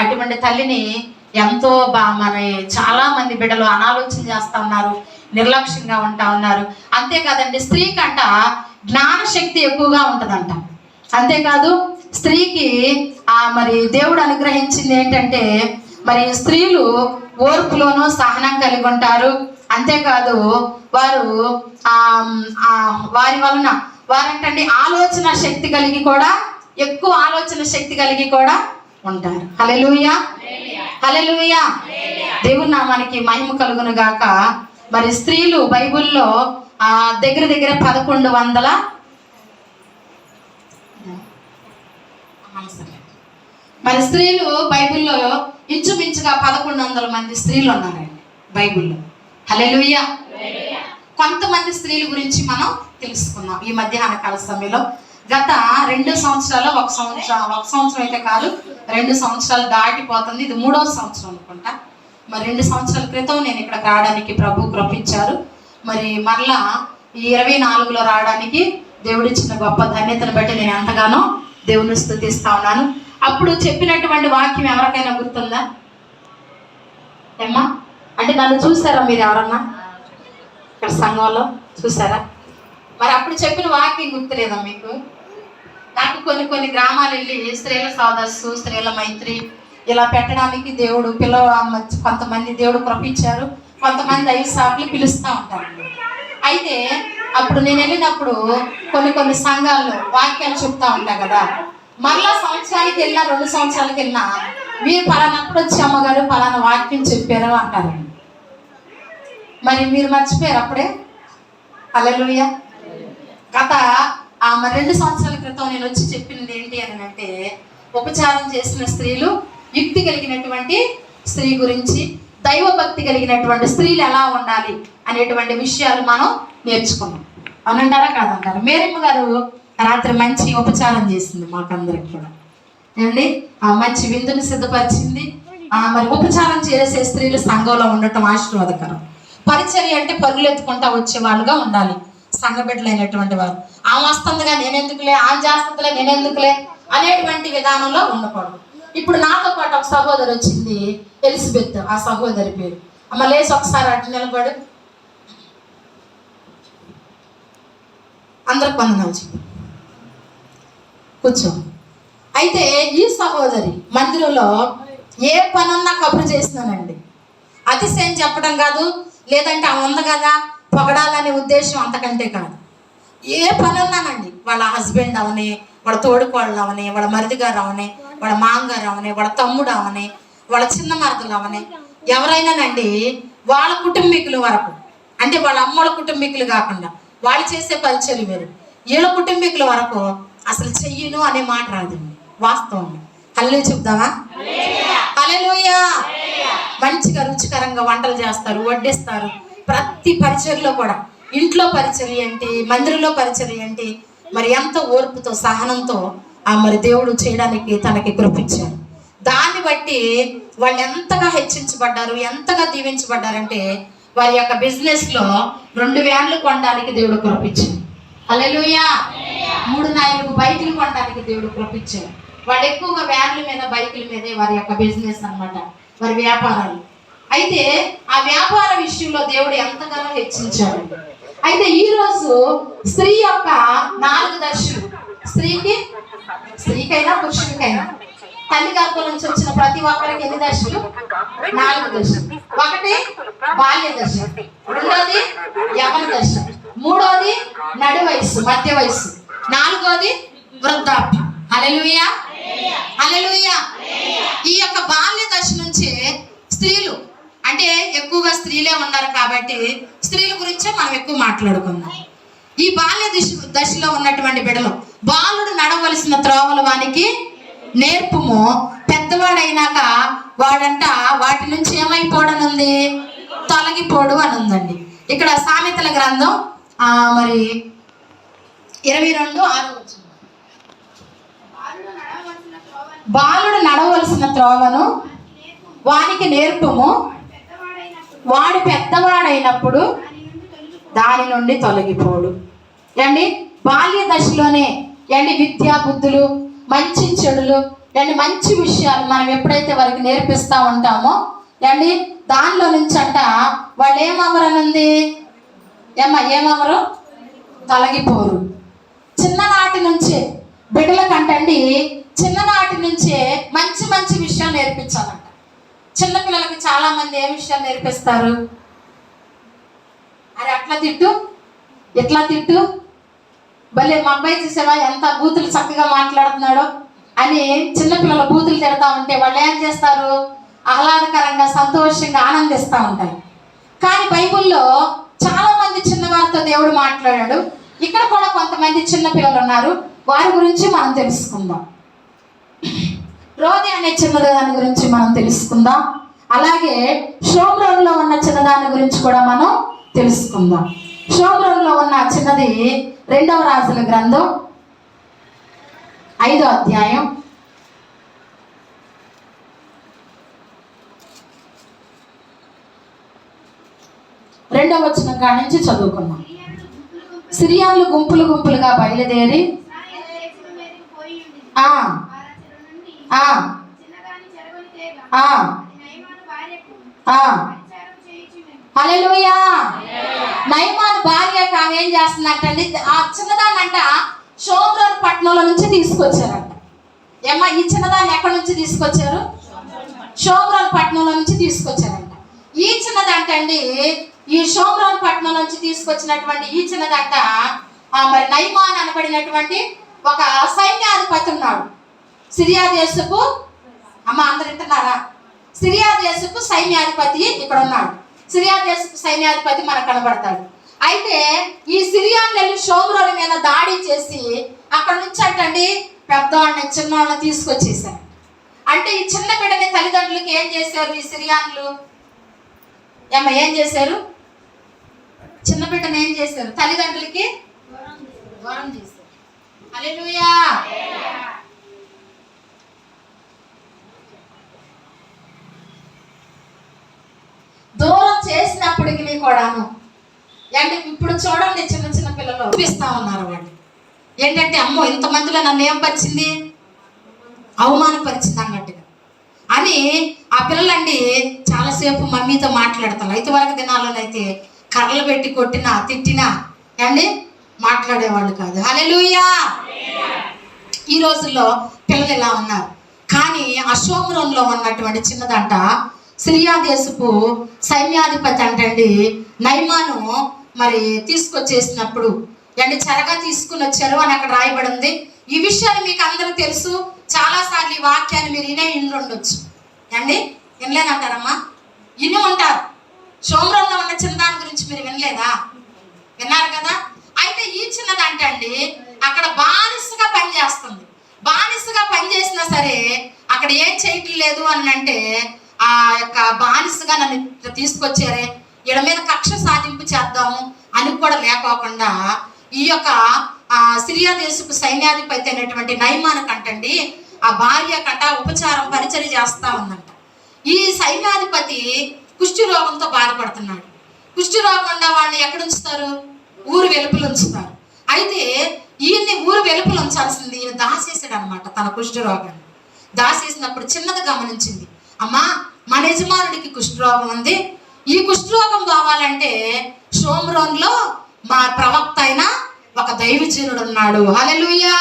అటువంటి తల్లిని ఎంతో బా మన చాలా మంది బిడ్డలు అనాలోచన చేస్తా ఉన్నారు నిర్లక్ష్యంగా ఉంటా ఉన్నారు. అంతేకాదండి స్త్రీకంట జ్ఞాన శక్తి ఎక్కువగా ఉంటుందంట. అంతేకాదు స్త్రీకి ఆ మరి దేవుడు అనుగ్రహించింది ఏంటంటే మరి స్త్రీలు ఓర్పులోను సహనం కలిగి ఉంటారు. అంతేకాదు వారు ఆ వారి వలన వారంటండి ఆలోచన శక్తి కలిగి కూడా ఎక్కువ ఆలోచన శక్తి కలిగి కూడా ఉంటారు హలెలుయా హలెలుయా దేవుని నామానికి మహిమ కలుగును గాక. మరి స్త్రీలు బైబిల్లో ఆ దగ్గర దగ్గర పదకొండు వందల మరి స్త్రీలు బైబిల్లో ఇంచుమించుగా పదకొండు వందల మంది స్త్రీలు ఉన్నారండి బైబిల్లో. హలెలుయా కొంతమంది స్త్రీల గురించి మనం తెలుసుకుందాం. ఈ మధ్యాహ్న కాల సమయంలో గత రెండు సంవత్సరాలు ఒక సంవత్సరం ఒక సంవత్సరం అయితే కాదు రెండు సంవత్సరాలు దాటిపోతుంది. ఇది మూడవ సంవత్సరం అనుకుంటా. మరి రెండు సంవత్సరాల క్రితం నేను ఇక్కడ రావడానికి ప్రభు కృపించారు. మరి మరలా ఈ ఇరవై నాలుగులో రావడానికి దేవుడిచ్చిన గొప్ప ధన్యతను బట్టి నేను ఎంతగానో దేవుని స్థుతిస్తా ఉన్నాను. అప్పుడు చెప్పినటువంటి వాక్యం ఎవరికైనా గుర్తుందా? ఏమ్మా? అంటే నన్ను చూసారా మీరు ఎవరన్నా? ఇక్కడ సంఘంలో చూసారా? మరి అప్పుడు చెప్పిన వాక్యం గుర్తులేదా మీకు? నాకు కొన్ని కొన్ని గ్రామాలు వెళ్ళి స్త్రీల సాదస్సు స్త్రీల మైత్రి ఇలా పెట్టడానికి దేవుడు పిల్లవ కొంతమంది దేవుడు కృపించారు. కొంతమంది ఐదు సార్లు పిలుస్తూ ఉంటారు. అయితే అప్పుడు నేను వెళ్ళినప్పుడు కొన్ని కొన్ని సంఘాల్లో వాక్యాలు చెప్తా ఉంటా కదా. మరలా సంవత్సరానికి వెళ్ళినా రెండు సంవత్సరాలకి వెళ్ళినా మీరు పలానప్పుడు వచ్చి అమ్మగారు పలానా వాక్యం చెప్పారు అంటారు. మరి మీరు మర్చిపోయారు అప్పుడే? అల్లెలుయ్య గత ఆ మరి రెండు సంవత్సరాల క్రితం నేను వచ్చి చెప్పింది ఏంటి అని అంటే ఉపచారం చేసిన స్త్రీలు యుక్తి కలిగినటువంటి స్త్రీ గురించి దైవభక్తి కలిగినటువంటి స్త్రీలు ఎలా ఉండాలి అనేటువంటి విషయాలు మనం నేర్చుకున్నాం. అవునంటారా కాదంటారా? మేరమ్మ గారు రాత్రి మంచి ఉపచారం చేసింది మాకందరికి కూడా. ఏమండి? ఆ మంచి విందుని సిద్ధపరిచింది. ఆ మరి ఉపచారం చేసే స్త్రీలు సంఘంలో ఉండటం ఆశీర్వాదకరం. పరిచర్య అంటే పరుగులు ఎత్తుకుంటా వచ్చే వాళ్ళుగా ఉండాలి. సంఘ బిడ్డలైనటువంటి వారు. ఆమె వస్తుందిగా నేనెందుకులే? ఆమె చేస్తుందిలే నేనెందుకులే? అనేటువంటి విధానంలో ఉండకూడదు. ఇప్పుడు నాతో పాటు ఒక సహోదరి వచ్చింది ఎలిజబెత్ ఆ సహోదరి పేరు. అమ్మ లేచి ఒకసారి అటు నిలబడు. అందరికి వందనాలు చెప్పు. కూర్చో. అయితే ఈ సహోదరి మందిరంలో ఏ పనున్నా కబురు చేసినానండి. అతిశయం చెప్పడం కాదు లేదంటే ఆమె ఉంది కదా? పొగడాలనే ఉద్దేశం అంతకంటే కాదు. ఏ పని ఉన్నానండి వాళ్ళ హస్బెండ్ అవని వాళ్ళ తోడుకోళ్ళు అవని వాళ్ళ మరిది గారు అవని వాళ్ళ మామగారు అవని వాళ్ళ తమ్ముడు అవని వాళ్ళ చిన్న మరదలు అవని ఎవరైనానండి? వాళ్ళ కుటుంబీకుల వరకు. అంటే వాళ్ళ అమ్మల కుటుంబీకులు కాకుండా వాళ్ళు చేసే పరిచయం వేరు. వీళ్ళ కుటుంబీకుల వరకు అసలు చెయ్యను అనే మాట రాదండి. వాస్తవం. హల్లు చెప్దామా? హల్లెలూయా. మంచిగా రుచికరంగా వంటలు చేస్తారు వడ్డిస్తారు. ప్రతి పరిచర్లో కూడా. ఇంట్లో పరిచర్య ఏంటి మందిరంలో పరిచర్య ఏంటి మరి ఎంత ఓర్పుతో సహనంతో ఆ మరి దేవుడు చేయడానికి తనకి కృపించారు. దాన్ని బట్టి వాళ్ళు ఎంతగా హెచ్చించబడ్డారు ఎంతగా దీవించబడ్డారంటే వారి యొక్క బిజినెస్లో రెండు వ్యాన్లు కొనడానికి దేవుడు కృపించారు. అలెలుయా మూడు నాలుగు బైకులు కొనడానికి దేవుడు కృపించారు. వాళ్ళు ఎక్కువగా వ్యాన్ల మీద బైకుల మీదే వారి యొక్క బిజినెస్ అన్నమాట. వారి వ్యాపారాలు. అయితే ఆ వ్యాపార విషయంలో దేవుడు ఎంతగానో హెచ్చించాడు. అయితే ఈ రోజు స్త్రీ యొక్క నాలుగు దశలు. స్త్రీకి స్త్రీకైనా పురుషుడికైనా తల్లి గర్భం నుంచి వచ్చిన ప్రతి ఒక్కరికి ఎన్ని దశలు? నాలుగు దశలు. ఒకటి బాల్య దశ. రెండోది యవన దశ. మూడోది నడు వయస్సు మధ్య వయస్సు. నాలుగోది వృద్ధాప్యం. హల్లెలూయా. హల్లెలూయా. ఈ యొక్క బాల్య దశ నుంచే స్త్రీలు అంటే ఎక్కువగా స్త్రీలే ఉన్నారు కాబట్టి స్త్రీల గురించే మనం ఎక్కువ మాట్లాడుకుందాం. ఈ బాల్య దిశ దశలో ఉన్నటువంటి బిడలు బాలుడు నడవలసిన త్రోవలు వానికి నేర్పుము. పెద్దవాడైనాక వాడంట వాటి నుంచి ఏమైపోవడనుంది తొలగిపోడు అని ఉందండి ఇక్కడ సామెతల గ్రంథం మరి ఇరవై రెండు ఆరు బాలుడు నడవలసిన త్రోవను వానికి నేర్పము. వాడు పెద్దవాడైనప్పుడు దాని నుండి తొలగిపోడు. ఏండి? బాల్య దశలోనే ఏండి విద్యా బుద్ధులు మంచి చెడులు ఏండి మంచి విషయాలు మనం ఎప్పుడైతే వారికి నేర్పిస్తూ ఉంటామో ఏండి దానిలో నుంచి అంట వాళ్ళు ఏమవరనుంది ఏమ్మా ఏమవరు తొలగిపోరు. చిన్ననాటి నుంచే బిడ్డలకంటండి చిన్ననాటి నుంచే మంచి మంచి విషయం నేర్పించాలంట. చిన్నపిల్లలకి చాలా మంది ఏ విషయాలు నేర్పిస్తారు? అరే అట్లా తిట్టు ఎట్లా తిట్టు. భలే మా అబ్బాయి చూసావా ఎంత బూతులు చక్కగా మాట్లాడుతున్నాడో. అని చిన్నపిల్లల బూతులు తిడతా ఉంటే వాళ్ళు ఏం చేస్తారు? ఆహ్లాదకరంగా సంతోషంగా ఆనందిస్తూ ఉంటారు. కానీ బైబిల్లో చాలా మంది చిన్నవారితో దేవుడు మాట్లాడాడు. ఇక్కడ కూడా కొంతమంది చిన్నపిల్లలు ఉన్నారు. వారి గురించి మనం తెలుసుకుందాం. రోది అనే చిన్నదాని గురించి మనం తెలుసుకుందాం. అలాగే షోమ్రోన్లో ఉన్న చిన్నదాని గురించి కూడా మనం తెలుసుకుందాం. షోమ్రోన్లో ఉన్న చిన్నది రెండవ రాజుల గ్రంథం ఐదో అధ్యాయం. రెండవ వచ్చిన కాడి నుంచి చదువుకున్నాం సిరియాన్లు గుంపులు గుంపులుగా బయలుదేరి ఆ. ఆ. ఆ. నైమాన్ భార్య ఆమె ఏం చేస్తున్నట్టండి ఆ చిన్నదాన్నంట షోమ్రోన్ పట్టణంలో నుంచి తీసుకొచ్చారంట. ఏమ్మా ఈ చిన్నదాన్ని ఎక్కడి నుంచి తీసుకొచ్చారు? షోమ్రోన్ పట్టణంలో నుంచి తీసుకొచ్చారంట. ఈ చిన్నదంటండి ఈ షోమ్రోన్ పట్టణం నుంచి తీసుకొచ్చినటువంటి ఈ చిన్నదంట ఆ మరి నైమాన్ అనబడినటువంటి ఒక సైన్యాధిపతి ఉన్నాడు. సిరియా దేశపు అమ్మ అందరు వింటున్నారా? సిరియా దేశపు సైన్యాధిపతి ఇక్కడ ఉన్నాడు. సిరియా దేశపు సైన్యాధిపతి మనకు కనబడతాడు. అయితే ఈ సిరియాను వెళ్ళి షోమ్రోని మీద దాడి చేసి అక్కడ నుంచి అంటండి పెద్దవాళ్ళని చిన్నవాళ్ళని తీసుకొచ్చేసారు అంటే ఈ చిన్న బిడ్డని తల్లిదండ్రులకి ఏం చేశారు ఈ సిరియాన్లు? ఏమ్మ ఏం చేశారు? చిన్న బిడ్డను ఏం చేశారు? తల్లిదండ్రులకి దూరం చేశారు దూరం చేసినప్పటికీ కూడాను. అంటే ఇప్పుడు చూడండి చిన్న చిన్న పిల్లలు చూపిస్తా ఉన్నారు వాళ్ళు. ఏంటంటే అమ్మో ఇంతమందిలో నన్ను ఏం పరిచింది? అవమానపరిచింది అన్నట్టుగా. అని ఆ పిల్లలండి చాలాసేపు మమ్మీతో మాట్లాడతారు. అయితే వరకు దినాల్లోనైతే కర్రలు పెట్టి కొట్టినా తిట్టినా అండి మాట్లాడేవాళ్ళు కాదు. హలెలుయా ఈ రోజుల్లో పిల్లలు ఇలా ఉన్నారు. కానీ అశోమరంలో ఉన్నటువంటి చిన్నదంట సిరియా దేశపు సైన్యాధిపతి అంటండి నైమాను మరి తీసుకొచ్చేసినప్పుడు అంటే చెరగా తీసుకున్న చెరువు అని అక్కడ రాయబడి ఉంది. ఈ విషయాలు మీకు అందరూ తెలుసు. చాలాసార్లు ఈ వాక్యాన్ని మీరు వినే ఇండ్లు ఉండొచ్చు. అండి వినలేదంటారమ్మా? ఇన్ని ఉంటారు సోమరంలో ఉన్న చిన్నదాని గురించి మీరు వినలేదా? విన్నారు కదా? అయితే ఈ చిన్నదంటే అండి అక్కడ బానిసగా పనిచేస్తుంది. బానిసగా పనిచేసినా సరే అక్కడ ఏం చేయటం లేదు అని అంటే ఆ యొక్క బానిసగా నన్ను తీసుకొచ్చారే ఈడ మీద కక్ష సాధింపు చేద్దాము అని కూడా లేకోకుండా ఈ యొక్క సిరియా దేశపు సైన్యాధిపతి అయినటువంటి నైమాన కంటండి ఆ భార్య కంట ఉపచారం పరిచయం చేస్తా ఉందంట. ఈ సైన్యాధిపతి కుష్టి రోగంతో బాధపడుతున్నాడు. కుష్టి రోగం ఉన్న వాడిని ఎక్కడ ఉంచుతారు? ఊరు వెలుపులు ఉంచుతారు. అయితే ఈయన్ని ఊరు వెలుపులు ఉంచాల్సింది ఈయన దాసేసాడు అనమాట తన కుష్టి రోగాన్ని. దాసేసినప్పుడు చిన్నది గమనించింది. అమ్మా మన యజమానుడికి కుష్ఠరోగం ఉంది. ఈ కుష్ఠరోగం పోవాలంటే షోమ్రోన్లో మా ప్రవక్త అయిన ఒక దైవజనుడు ఉన్నాడు. హలెలుయా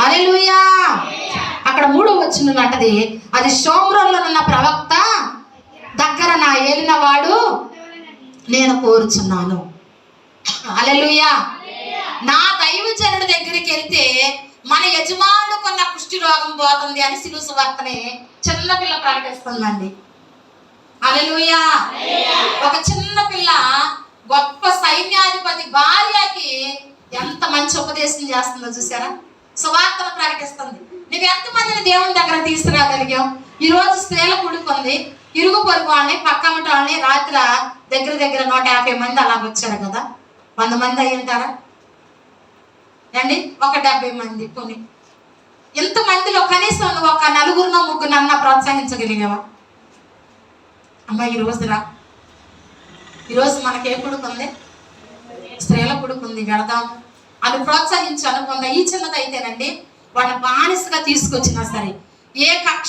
హలెలుయా అక్కడ మూడో వచ్చిన అంటది అది షోమ్రోన్లో ఉన్న ప్రవక్త దగ్గర నా ఏలినవాడు నేను కోరుచున్నాను. హల్లెలూయా! నా దైవజనుడి దగ్గరికి వెళ్తే మన యజమానుకున్న కుష్టి రోగం పోతుంది అని సిలువ సువార్తనే చిన్నపిల్ల ప్రకటిస్తుందండి. అలలుయా ఒక చిన్న పిల్ల గొప్ప సైన్యాధిపతి భార్యకి ఎంత మంచి ఉపదేశం చేస్తుందో చూసారా సువార్తను ప్రకటిస్తుంది. నువ్వు ఎంతమందిని దేవుని దగ్గర తీసుకురాగలిగావు? ఈరోజు స్త్రీల కుడుకుంది ఇరుగు పొరుగు వాళ్ళని పక్కమటి వాళ్ళని రాత్రి దగ్గర దగ్గర నూట యాభై మంది అలా వచ్చారు కదా. వంద మంది అయి ఉంటారా అండి ఒక డెబ్బై మంది పోనీ. ఇంతమందిలో కనీసం నువ్వు ఒక నలుగురినో ముగ్గురు అన్న ప్రోత్సహించగలిగావా? అమ్మ ఈరోజు రా. ఈరోజు మనకే కొడుకుంది స్త్రీల కొడుకుంది వెళదాం. అని ప్రోత్సహించి అనుకుందా ఈ చిన్నదైతేనండి వాళ్ళ బానిసగా తీసుకొచ్చినా సరే ఏ కక్ష